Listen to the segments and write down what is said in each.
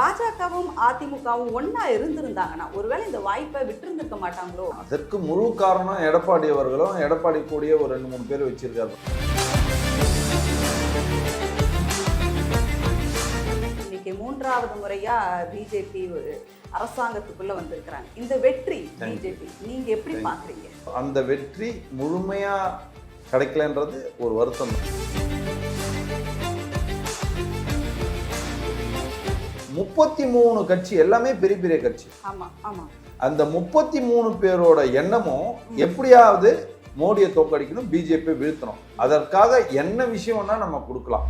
பாஜகவும் அதிமுகவும் ஒண்ணா இருந்திருந்தாங்கன்னா ஒருவேளை இந்த வாய்ப்பை விட்டிருந்திருக்க மாட்டாங்களோ அதற்கு முழு காரணம் எடப்பாடி அவர்களும் எடப்பாடி கூடிய ஒரு ரெண்டு மூணு பேர் வச்சிருக்காரு இன்னைக்கு மூன்றாவது முறையா பிஜேபி ஒரு அரசாங்கத்துக்குள்ள வந்திருக்கிறாங்க இந்த வெற்றி. பிஜேபி நீங்க எப்படி. பாக்குறீங்க அந்த வெற்றி முழுமையா கிடைக்கலன்றது ஒரு வருத்தம் தான். முப்பத்தி மூணு கட்சி எல்லாமே பெரிய பெரிய கட்சி. ஆமா ஆமா. அந்த முப்பத்தி மூணு பேரோட எண்ணமும் எப்படியாவது மோடியை தோக்கடிக்கணும் பிஜேபி வீழ்த்தணும். அதற்காக என்ன விஷயம்னா நம்ம கொடுக்கலாம்.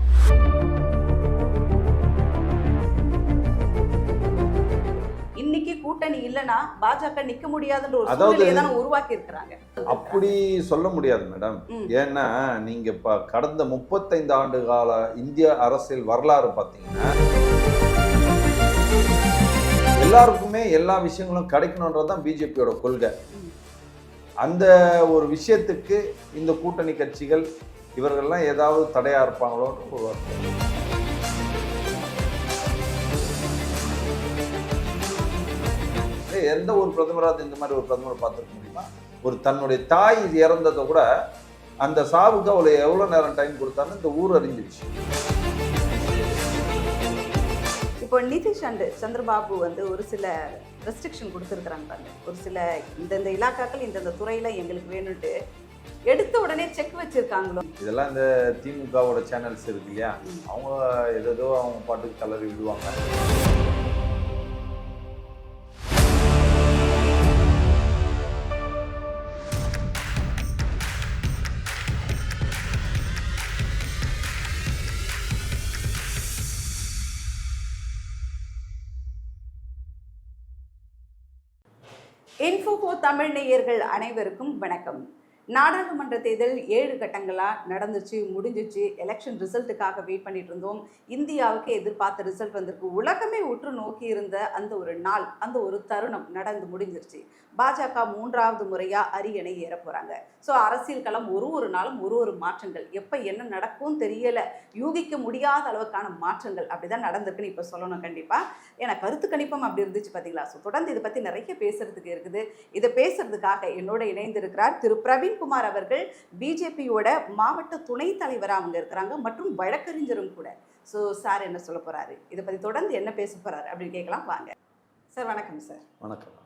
இன்னைக்கு கூட்டணி இல்லனா பாஜக நிக்க முடியாதுன்ற ஒரு சூழ்நிலையை உருவாக்கி இருக்கிறாங்க அப்படி சொல்ல முடியாது மேடம். ஏன்னா நீங்க இப்ப கடந்த முப்பத்தைந்து ஆண்டு கால இந்திய அரசியல் வரலாறு பார்த்தீங்கன்னா எல்லாருக்குமே எல்லா விஷயங்களும் கிடைக்கணுன்றது தான் பிஜேபியோட கொள்கை. அந்த ஒரு விஷயத்துக்கு இந்த கூட்டணி கட்சிகள் இவர்கள்லாம் ஏதாவது தடையாக இருப்பாங்களோன்னு ஒரு வருத்தம். எந்த ஒரு பிரதமராக இந்த மாதிரி ஒரு பிரதமர் பார்த்துருக்க முடியுமா? ஒரு தன்னுடைய தாய் இறந்ததை கூட அந்த சாவுக்கு அவளை எவ்வளோ நேரம் டைம் கொடுத்தான்னு இந்த ஊர் அறிஞ்சிருச்சு. இப்போ நிதிஷ் அண்ட் சந்திரபாபு வந்து ஒரு சில ரெஸ்ட்ரிக்ஷன் கொடுத்துருக்குறாங்க பாருங்க. ஒரு சில இந்தந்த இலாக்காக்கள் இந்தந்த துறையில எங்களுக்கு வேணும்ட்டு எடுத்த உடனே செக் வச்சிருக்காங்களோ? இதெல்லாம் இந்த திமுகவோட சேனல்ஸ் இருக்கு இல்லையா. அவங்க ஏதோ அவங்க பாட்டுக்கு கலரி விடுவாங்க. இன்ஃபோகோ தமிழ் நேயர்கள் அனைவருக்கும் வணக்கம். நாடாளுமன்ற தேர்தல் ஏழு கட்டங்களாக நடந்துச்சு முடிஞ்சிச்சு. எலெக்ஷன் ரிசல்ட்டுக்காக வெயிட் பண்ணிட்டு இருந்தோம். இந்தியாவுக்கு எதிர்பார்த்த ரிசல்ட் வந்திருக்கு. உலகமே உற்று நோக்கி இருந்த அந்த ஒரு நாள் அந்த ஒரு தருணம் நடந்து முடிஞ்சிருச்சு. பாஜக மூன்றாவது முறையாக அரியணை ஏற போகிறாங்க ஸோ அரசியல் களம் ஒரு ஒரு நாளும் ஒரு ஒரு மாற்றங்கள். எப்போ என்ன நடக்கும் தெரியலை. யூகிக்க முடியாத அளவுக்கான மாற்றங்கள் அப்படிதான் நடந்திருக்குன்னு இப்போ சொல்லணும் கண்டிப்பாக ஏன்னா கருத்து கணிப்பம் அப்படி இருந்துச்சு பார்த்தீங்களா ஸோ தொடர்ந்து இதை பற்றி நிறைய பேசுறதுக்கு இருக்குது. இதை பேசுறதுக்காக என்னோட இணைந்திருக்கிறார் திரு பிரவீன் பிரவீன்குமார் அவர்கள் பிஜேபியோட மாவட்ட துணைத் தலைவராக அவங்க இருக்கிறாங்க. மற்றும் வழக்கறிஞரும் கூட. ஸோ சார் என்ன சொல்ல போறாரு? இதை பற்றி தொடர்ந்து என்ன பேச போறாரு அப்படின்னு கேட்கலாம். வாங்க. சார் வணக்கம் சார். வணக்கம்.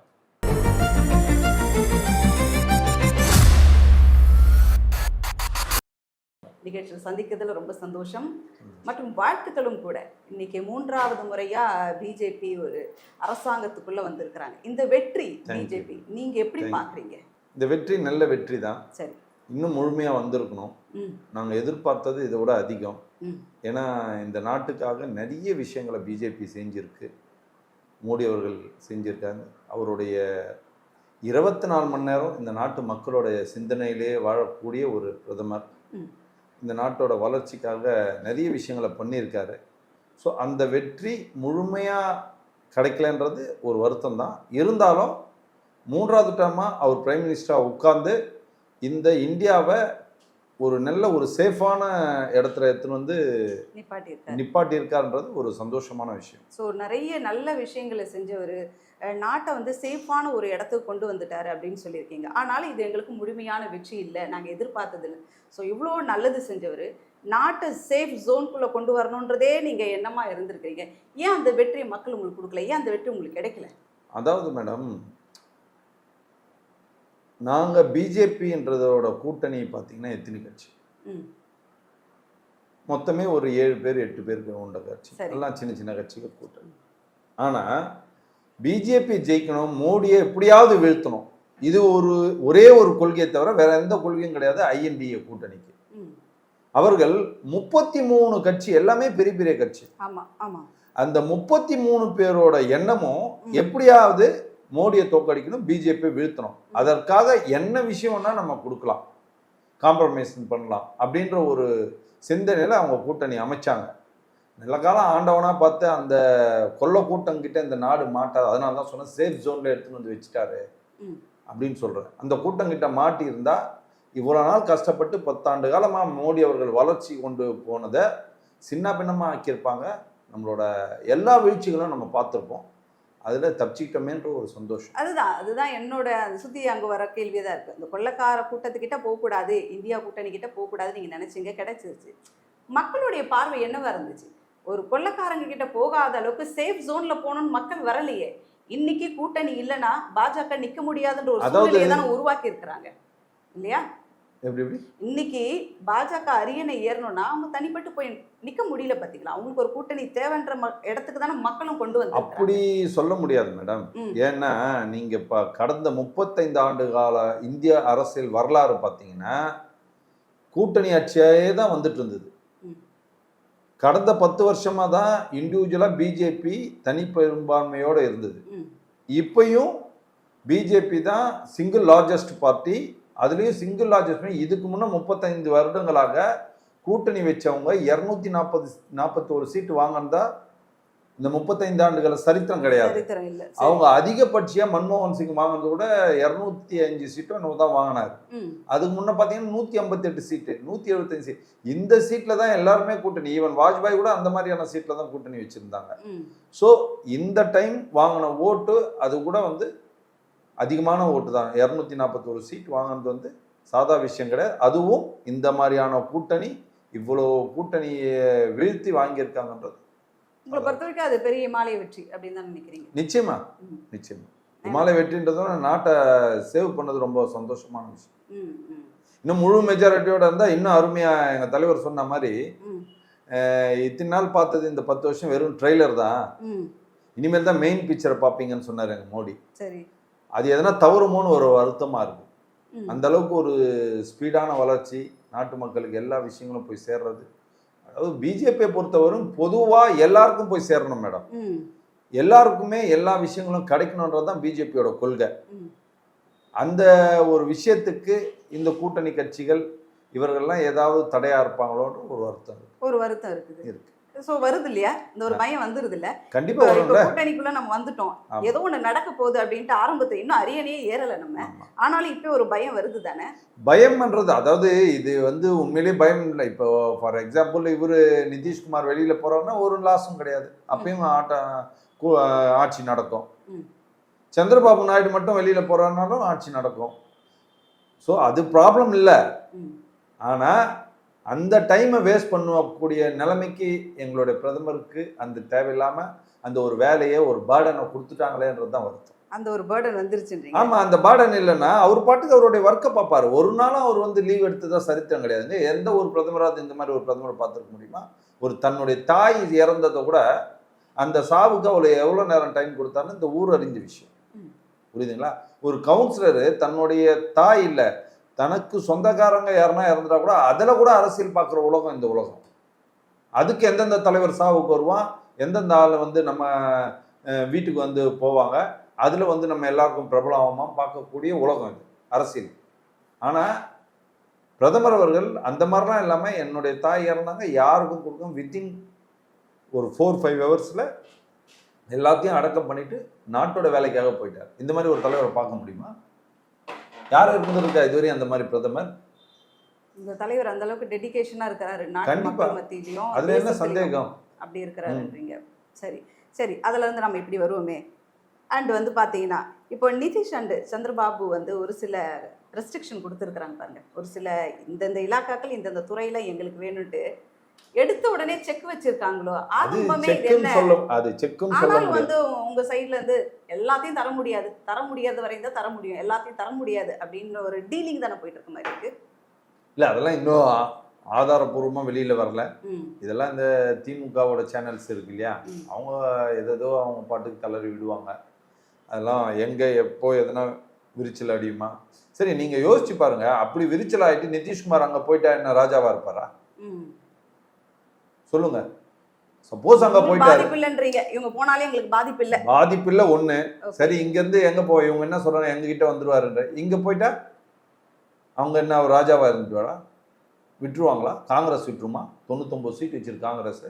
நிகழ்ச்சியில் சந்திக்கிறதுல ரொம்ப சந்தோஷம். மற்றும் வாழ்த்துக்களும் கூட. இன்னைக்கு மூன்றாவது முறையா பிஜேபி ஒரு அரசாங்கத்துக்குள்ள வந்திருக்கிறாங்க. இந்த வெற்றி. பிஜேபி நீங்க எப்படி. பாக்குறீங்க? இந்த வெற்றி நல்ல வெற்றி தான். சரி. இன்னும் முழுமையாக வந்திருக்கணும். நாங்கள் எதிர்பார்த்தது இதை விட அதிகம். ஏன்னா இந்த நாட்டுக்காக நிறைய விஷயங்களை பிஜேபி செஞ்சிருக்கு. மோடி அவர்கள் செஞ்சிருக்காங்க. அவருடைய இருபத்தி நாலு மணி நேரம் இந்த நாட்டு மக்களுடைய சிந்தனையிலே வாழக்கூடிய ஒரு பிரதமர். இந்த நாட்டோட வளர்ச்சிக்காக நிறைய விஷயங்களை பண்ணியிருக்காரு. ஸோ அந்த வெற்றி முழுமையாக கிடைக்கலன்றது ஒரு வருத்தம் தான். இருந்தாலும் மூன்றாவது டேர்மாக அவர் பிரைம் மினிஸ்டராக உட்கார்ந்து இந்த இந்தியாவை ஒரு நல்ல ஒரு சேஃபான இடத்துல எடுத்துன்னு வந்து நிப்பாட்டியிருக்காரு. நிப்பாட்டி இருக்காருன்றது ஒரு சந்தோஷமான விஷயம். ஸோ நிறைய நல்ல விஷயங்களை செஞ்சவர் நாட்டை வந்து சேஃபான ஒரு இடத்துக்கு கொண்டு வந்துட்டாரு அப்படின்னு சொல்லியிருக்கீங்க. ஆனாலும் இது எங்களுக்கு முழுமையான வெற்றி இல்லை நாங்கள் எதிர்பார்த்தது இல்லை ஸோ இவ்வளோ நல்லது செஞ்சவர் நாட்டை சேஃப் ஜோனுக்குள்ளே கொண்டு வரணுன்றதே நீங்கள் என்னமா இருந்திருக்கிறீங்க. ஏன் அந்த வெற்றியை மக்கள் உங்களுக்கு கொடுக்கல? ஏன் அந்த வெற்றி உங்களுக்கு கிடைக்கல? அதாவது மேடம் நாங்கள் பிஜேபின்றதோட கூட்டணி பார்த்தீங்கன்னா எத்தனை கட்சி? மொத்தமே ஒரு ஏழு பேர் எட்டு பேருக்கு உண்ட கட்சி. எல்லாம் சின்ன சின்ன கட்சிகள் கூட்டணி. ஆனால் பிஜேபி ஜெயிக்கணும் மோடியை எப்படியாவது வீழ்த்தணும். இது ஒரு ஒரே ஒரு கொள்கையை தவிர வேற எந்த கொள்கையும் கிடையாது ஐஎன்டிஏ கூட்டணிக்கு. அவர்கள் முப்பத்தி மூணு கட்சி எல்லாமே பெரிய பெரிய கட்சி. அந்த முப்பத்தி மூணு பேரோட எண்ணமும் எப்படியாவது மோடியை தோக்கடிக்கணும் பிஜேபி வீழ்த்தணும். அதற்காக என்ன விஷயம்னா நம்ம கொடுக்கலாம். காம்ப்ரமைஸ் பண்ணலாம் அப்படின்ற ஒரு சிந்தனையில் அவங்க கூட்டணி அமைச்சாங்க. நல்ல காலம் ஆண்டவனா பார்த்து அந்த கொல்ல கூட்டங்கிட்ட இந்த நாடு மாட்டாது. அதனால தான் சொன்னேன் சேஃப் ஜோனில் எடுத்துன்னு வந்து வச்சுட்டாரு. அப்படின்னு சொல்கிறேன் அந்த கூட்டங்கிட்ட மாட்டி இருந்தா இவ்வளோ நாள் கஷ்டப்பட்டு பத்தாண்டு காலமாக மோடி அவர்கள் வளர்ச்சி கொண்டு போனதை சின்ன பின்னமாக ஆக்கியிருப்பாங்க. நம்மளோட எல்லா வீழ்ச்சிகளும் நம்ம பார்த்துருப்போம். அதில் தப்பிச்சிக்கிட்டோமேன்ற ஒரு சந்தோஷம். அதுதான் அதுதான் என்னோட சுத்தி அங்க வர கேள்வியே தான் இருக்கு. இந்த கொள்ளக்கார கூட்டத்துக்கிட்ட போகக்கூடாது இந்தியா கூட்டணி கிட்ட போகக்கூடாதுன்னு நீங்க நினைச்சீங்க கிடைச்சிருச்சு. மக்களுடைய பார்வை என்னவா இருந்துச்சு? ஒரு கொள்ளக்காரங்க கிட்ட போகாத அளவுக்கு சேஃப் ஜோன்ல போகணும்னு மக்கள் வரலையே. இன்னைக்கு கூட்டணி இல்லைன்னா பாஜக நிக்க முடியாதுன்ற ஒரு சூழ்நிலையை தானே உருவாக்கி இருக்கிறாங்க இல்லையா? இன்னைக்கு பாஜக அரியணை ஏறணும்னா அவங்க தனிப்பட்டு போய் நிக்க முடியல பாத்தீங்களா அவங்களுக்கு ஒரு கூட்டணி தேவைன்ற இடத்துக்கு தானே மக்களும் கொண்டு வந்து அப்படி சொல்ல முடியாது மேடம். ஏன்னா நீங்க இப்ப கடந்த முப்பத்தைந்து ஆண்டு கால இந்திய அரசியல் வரலாறு பார்த்தீங்கன்னா கூட்டணி ஆட்சியே தான் வந்துட்டு இருந்தது. கடந்த பத்து வருஷமா தான் இண்டிவிஜுவலா பிஜேபி தனி பெரும்பான்மையோட இருந்தது. இப்பயும் பிஜேபி தான் சிங்கிள் லார்ஜஸ்ட் பார்ட்டி அதுலேயும் சிங்கிள் லார்ஜஸ்ட் இதுக்கு முன்னே முப்பத்தைந்து வருடங்களாக கூட்டணி வச்சவங்க இரநூத்தி நாற்பது நாற்பத்தோரு சீட்டு வாங்கினதா இந்த முப்பத்தைந்து ஆண்டுகள சரித்திரம் கிடையாது. அவங்க அதிகபட்சியா மன்மோகன் சிங் வாங்கினது கூட இரநூத்தி அஞ்சு சீட்டோ என்னவோ தான் வாங்கினாரு. அதுக்கு முன்ன பார்த்தீங்கன்னா நூற்றி ஐம்பத்தெட்டு சீட்டு நூற்றி எழுபத்தஞ்சு சீட் இந்த சீட்டில் தான் எல்லாருமே கூட்டணி ஈவன் வாஜ்பாய் கூட அந்த மாதிரியான சீட்டில் தான் கூட்டணி வச்சுருந்தாங்க. ஸோ இந்த டைம் வாங்கின ஓட்டு அது கூட வந்து அதிகமான ஓட்டு தான். இரநூத்தி நாற்பத்தோரு சீட் வாங்கினது வந்து சாதா விஷயம் கிடையாது. அதுவும் இந்த மாதிரியான கூட்டணி இவ்வளோ கூட்டணியை வீழ்த்தி வாங்கியிருக்காங்கன்றது. உங்களை பொறுத்த வரைக்கும் அது பெரிய இமாலய வெற்றி அப்படின்னு தான் நினைக்கிறீங்க. நிச்சயமா. நிச்சயமா. இமாலய வெற்றின்றதும் நாட்டை சேவ் பண்ணது ரொம்ப சந்தோஷமான விஷயம். இன்னும் முழு மெஜாரிட்டியோட இருந்தால் இன்னும் அருமையாக எங்கள் தலைவர் சொன்ன மாதிரி இத்தனை நாள் பார்த்தது இந்த பத்து வருஷம் வெறும் ட்ரெய்லர் தான். இனிமேல் தான் மெயின் பிக்சரை பார்ப்பீங்கன்னு சொன்னார் எங்கள் மோடி. சரி. அது எதனா தவறுமோன்னு ஒரு வருத்தமாக இருக்கும். அந்த அளவுக்கு ஒரு ஸ்பீடான வளர்ச்சி நாட்டு மக்களுக்கு எல்லா விஷயங்களும் போய் சேர்றது. அதாவது பிஜேபியை பொறுத்தவரையும் பொதுவாக எல்லாருக்கும் போய் சேரணும் மேடம். எல்லாருக்குமே எல்லா விஷயங்களும் கிடைக்கணுன்றது தான் பிஜேபியோட கொள்கை. அந்த ஒரு விஷயத்துக்கு இந்த கூட்டணி கட்சிகள் இவர்கள்லாம் ஏதாவது தடையா இருப்பாங்களோன்ற ஒரு வருத்தம். ஒரு வருத்தம் இருக்குது. இருக்கு. சோ வருது இல்லையா இந்த ஒரு பயம் வந்துருது இல்ல கண்டிப்பா கூட்டணிக்குள்ள நம்ம வந்துட்டோம். ஏதோ ஒண்ணு நடக்க போகுது அப்படின்ட்டு ஆரம்பத்துல இன்னும் அரியணையே ஏறல நம்ம. ஆனாலும் இப்ப ஒரு பயம் வருது தானே பயம்ன்றது அதாவது இது வந்து உண்மையிலேயே பயம் இல்லை. இப்போ ஃபார் எக்ஸாம்பிள் இவர் நிதிஷ்குமார் வெளியில போறாருன்னா ஒரு லாஸும் கிடையாது. அப்பயும் ஆட்ட கூ- ஆட்சி நடக்கும். சந்திரபாபு நாயுடு மட்டும் வெளியில போறாருனாலும் ஆட்சி நடக்கும். ஸோ அது ப்ராப்ளம் இல்லை. ம், ஆனா அந்த டைமை வேஸ்ட் பண்ணக்கூடிய நிலைமைக்கு எங்களுடைய பிரதமருக்கு அந்த தேவையில்லாம அந்த ஒரு வேலையை ஒரு பேர்டனை கொடுத்துட்டாங்களேன்றது தான் வருத்தம். அந்த ஒரு பேர்டன் வந்துருச்சுன்றீங்க. ஆமா அந்த பேர்டன் இல்லைன்னா அவர் பாட்டுக்கு அவருடைய ஒர்க்கை பார்ப்பாரு. ஒரு நாளும் அவர் வந்து லீவ் எடுத்ததா சரித்திரம் கிடையாதுங்க எந்த ஒரு பிரதமராவது இந்த மாதிரி ஒரு பிரதமரை பார்த்துருக்க முடியுமா? ஒரு தன்னுடைய தாய் இறந்ததை கூட அந்த சாவுக்கு அவளை எவ்வளோ நேரம் டைம் கொடுத்தாருன்னு இந்த ஊர் அறிஞ்ச விஷயம். புரியுதுங்களா? ஒரு கவுன்சிலரு தன்னுடைய தாய் இல்லை தனக்கு சொந்தக்காரங்க யாருன்னா இறந்துட்டா கூட அதில் கூட அரசியல் பார்க்குற உலகம் இந்த உலகம். அதுக்கு எந்தெந்த தலைவர் சாவுக்கு வருவான் எந்தெந்த ஆள் வந்து நம்ம வீட்டுக்கு வந்து போவாங்க அதில் வந்து நம்ம எல்லாருக்கும் பிரபலமாக பார்க்கக்கூடிய உலகம் இது அரசியல். ஆனால் பிரதமர் அவர்கள் அந்த மாதிரிலாம் இல்லாமல் என்னுடைய தாய் இறந்தாங்க யாருக்கும் கொடுக்கும் வித்தின் ஒரு ஃபோர் ஃபைவ் ஹவர்ஸில் எல்லாத்தையும் அடக்கம் பண்ணிவிட்டு நாட்டோட வேலைக்காக போயிட்டார். இந்த மாதிரி ஒரு தலைவரை பார்க்க முடியுமா? யார் இருந்திருக்கா இதுவரையும் அந்த மாதிரி பிரதமர்? இந்த தலைவர் அந்த அளவுக்கு டெடிகேஷனா இருக்கிறாரு. நாட்டு. மக்கள் மத்தியிலும் அதுல என்ன சந்தேகம்? அப்படி இருக்கிறாருன்றீங்க சரி. சரி அதுல இருந்து நம்ம இப்படி வருவோமே. அண்ட் வந்து பாத்தீங்கன்னா இப்போ நிதிஷ் அண்ட் சந்திரபாபு வந்து ஒரு சில ரெஸ்ட்ரிக்ஷன் கொடுத்துருக்குறாங்க பாருங்க. ஒரு சில இந்தந்த இலாக்காக்கள் இந்தந்த துறையில எங்களுக்கு வேணும்ட்டு எடுத்த உடனே செக் வச்சிருக்காங்களோ? அது ஆரம்பமே ஆனாலும் முடியாது. வந்து உங்க சைடுல இருந்து எல்லாத்தையும் தர முடியாது. தர முடியாத வரையும் தான் தர முடியும். எல்லாத்தையும் தர முடியாது அப்படின்னு ஒரு டீலிங் தானே போயிட்டு இருக்க மாதிரி இருக்கு. இல்லை அதெல்லாம் இன்னும் ஆ- ஆதாரப்பூர்வமா வெளியில வரல. இதெல்லாம் இந்த திமுகவோட சேனல்ஸ் இருக்கு இல்லையா. அவங்க எதோ அவங்க பாட்டுக்கு கலரி விடுவாங்க. அதெல்லாம் எங்க எப்போ எதனா விரிச்சல் அடியுமா? சரி நீங்க யோசிச்சு பாருங்க. அப்படி விரிச்சல் ஆயிட்டு நிதிஷ்குமார் அங்க போயிட்டா என்ன? ராஜாவா இருப்பாரா. சொல்லுங்க. சப்போஸ் அங்க போயிட்டாரு. இவங்க போனாலே எங்களுக்கு பாதிப்பு இல்ல பாதிப்பு இல்ல ஒண்ணு. சரி இங்க இருந்து எங்க போய் இவங்க என்ன சொல்றாங்க? எங்க கிட்ட வந்துருவாருன்ற. இங்க போயிட்டா அவங்க என்ன அவர் ராஜாவா இருந்துட்டுவாரா விட்டுருவாங்களா? காங்கிரஸ் விட்டுருமா? தொண்ணூத்தொம்பது சீட் வச்சிருக்கு காங்கிரஸ்.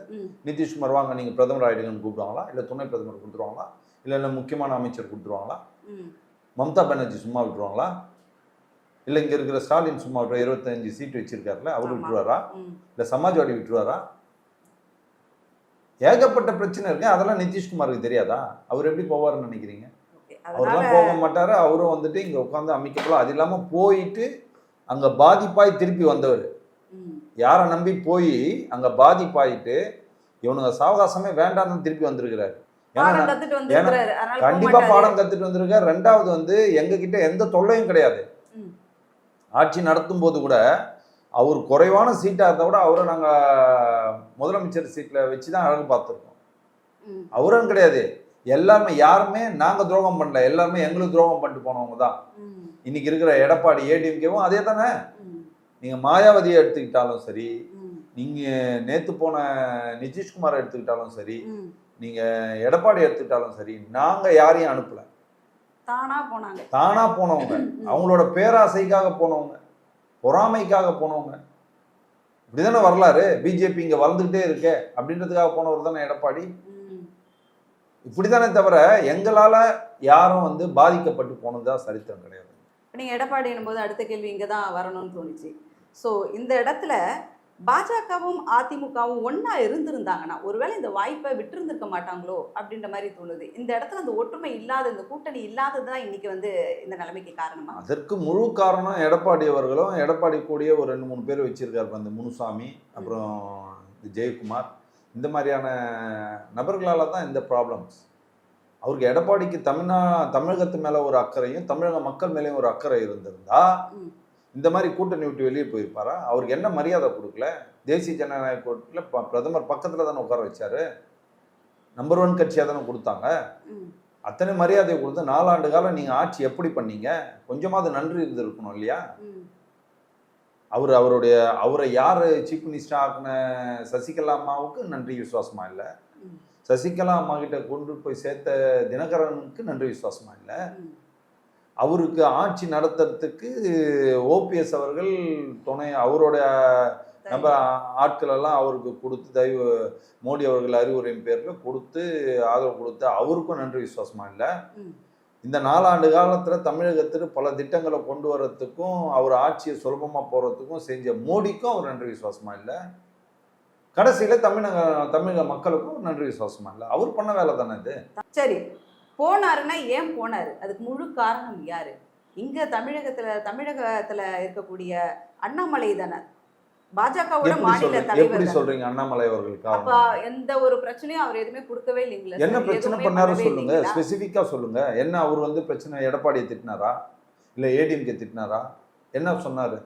நிதிஷ்குமார் வாங்க நீங்க பிரதமர் ஆயிடுங்கன்னு கூப்பிடுவாங்களா? இல்ல துணை பிரதமர் கொடுத்துருவாங்களா? இல்ல இல்ல முக்கியமான அமைச்சர் கொடுத்துருவாங்களா. மம்தா பானர்ஜி சும்மா விட்டுருவாங்களா? இல்ல இங்க இருக்கிற ஸ்டாலின் சும்மா இருபத்தஞ்சு சீட் வச்சிருக்காருல்ல அவர். விட்டுருவாரா. இல்ல சமாஜ்வாடி விட்டுருவாரா? ஏகப்பட்ட பிரச்சனை இருக்கு. அதெல்லாம் நிதிஷ்குமாருக்கு தெரியாதா? அவர் எப்படி போவாருன்னு நினைக்கிறீங்க? அவர்லாம் போக மாட்டாரு. அவரும் வந்துட்டு இங்க உட்காந்து அமைக்கப்படலாம் அது இல்லாம போயிட்டு அங்க பாதிப்பாய் திருப்பி வந்தவர். யாரை நம்பி போய் அங்க பாதிப்பாயிட்டு இவனுங்க சாவகாசமே வேண்டாம்னு திருப்பி வந்திருக்கிறாரு. கண்டிப்பா. பாடம் கத்துட்டு வந்திருக்காரு. ரெண்டாவது வந்து எங்க கிட்ட எந்த தொல்லையும் கிடையாது. ஆட்சி நடத்தும் போது கூட அவர் குறைவான சீட்டா இருந்தா கூட அவரை நாங்க முதலமைச்சர் சீட்ல வச்சு தான் அழகு பார்த்துருக்கோம். அவரும் கிடையாது. எல்லாருமே யாருமே நாங்க துரோகம் பண்ணல. எல்லாருமே எங்களுக்கு துரோகம் பண்ணிட்டு போனவங்க தான். இன்னைக்கு இருக்கிற எடப்பாடி ஏடிஎம்கேவும் அதே தானே. ம், நீங்க மாயாவதியை எடுத்துக்கிட்டாலும் சரி ம், நீங்க நேத்து போன நிதிஷ்குமாரை எடுத்துக்கிட்டாலும் சரி ம். நீங்க எடப்பாடி எடுத்துக்கிட்டாலும் சரி நாங்க யாரையும் அனுப்பல. தானா போனாங்க. தானா போனவங்க. அவங்களோட பேராசைக்காக போனவங்க. பொறாமைக்காக போனவங்க. இப்படிதானே வரலாறு? பிஜேபி இங்க வளர்ந்துகிட்டே இருக்கே அப்படின்றதுக்காக போனவர் தானே எடப்பாடி? ம், இப்படிதானே தவிர எங்களால யாரும் வந்து பாதிக்கப்பட்டு போனதா சரித்திரம் கிடையாது. இப்ப நீங்க எடப்பாடி போது அடுத்த கேள்வி இங்க தான் வரணும்னு தோணுச்சு. ஸோ இந்த இடத்துல பாஜகவும் அதிமுகவும் ஒண்ணா இருந்திருந்தாங்கன்னா ஒருவேளை இந்த வாய்ப்பை விட்டிருந்திருக்க மாட்டாங்களோ அப்படின்ற மாதிரி தோணுது. இந்த இடத்துல அந்த ஒற்றுமை இல்லாத இந்த கூட்டணி இல்லாதது தான் இன்னைக்கு வந்து இந்த நிலைமைக்கு காரணமா? அதற்கு முழு காரணம் எடப்பாடி அவர்களும் எடப்பாடி கூடிய ஒரு ரெண்டு மூணு பேர் வச்சிருக்காரு அந்த முனுசாமி அப்புறம் இந்த ஜெயக்குமார். இந்த மாதிரியான நபர்களால தான் இந்த ப்ராப்ளம்ஸ் அவருக்கு எடப்பாடிக்கு தமிழ்நா தமிழகத்து மேல ஒரு அக்கறையும் தமிழக மக்கள் மேலேயும் ஒரு அக்கறை இருந்திருந்தா. இந்த மாதிரி கூட்டணி விட்டு வெளியே போயிருப்பாரா? அவருக்கு என்ன மரியாதை கொடுக்கல? தேசிய ஜனநாயக கூட்டத்தில் பிரதமர் பக்கத்துல தானே உட்கார வச்சாரு. நம்பர் ஒன் கட்சியாக தானே கொடுத்தாங்க. அத்தனை மரியாதை கொடுத்து நாலாண்டு காலம் நீங்க ஆட்சி எப்படி பண்ணீங்க? கொஞ்சமாவது நன்றி இருந்திருக்கணும் இல்லையா? அவர் அவருடைய அவரை யார் சீஃப் மினிஸ்டர் ஆக்குன சசிகலா அம்மாவுக்கு நன்றி விசுவாசமா இல்லை? சசிகலா அம்மா கிட்ட கொண்டு போய் சேர்த்த தினகரனுக்கு நன்றி விசுவாசமா இல்லை. அவருக்கு ஆட்சி நடத்துறதுக்கு ஓபிஎஸ் அவர்கள் துணை அவருடைய நம்ம ஆட்கள் எல்லாம் அவருக்கு கொடுத்து தயவு மோடி அவர்கள் அறிவுரையின் பேரில் கொடுத்து ஆதரவு கொடுத்து அவருக்கும் நன்றி விசுவாசமா இல்லை. இந்த நாலாண்டு காலத்தில் தமிழகத்தில் பல திட்டங்களை கொண்டு வரத்துக்கும் அவர் ஆட்சியை சுலபமாக போகிறதுக்கும் செஞ்ச மோடிக்கும் அவர் நன்றி விசுவாசமா இல்லை? கடைசியில் தமிழக தமிழக மக்களுக்கும் நன்றி விசுவாசமா இல்லை? அவர் பண்ண வேலை தானே இது? சரி. போனாருன்னா ஏன் போனாரு? அதுக்கு முழு காரணம் யாரு? இங்க தமிழகத்துல தமிழகத்துல இருக்கக்கூடிய அண்ணாமலை தானே. பாஜகவோட மாநில தலைவர். சொல்றீங்க அண்ணாமலை அவர்கள் அப்ப எந்த ஒரு பிரச்சனையும் அவர் எதுவுமே கொடுக்கவே இல்லைங்களா என்ன? பிரச்சனை பண்ணாரு சொல்லுங்க? ஸ்பெசிஃபிக்கா சொல்லுங்க. என்ன அவர் வந்து பிரச்சனை எடப்பாடியை திட்டினாரா? இல்ல ஏடிஎம்கே திட்டினாரா? என்ன சொன்னாரு?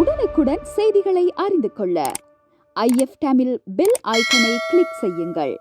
உடனுக்குடன் செய்திகளை அறிந்து கொள்ள ஐஎஃப் தமிழ் பெல் ஐக்கனை கிளிக் செய்யுங்கள்.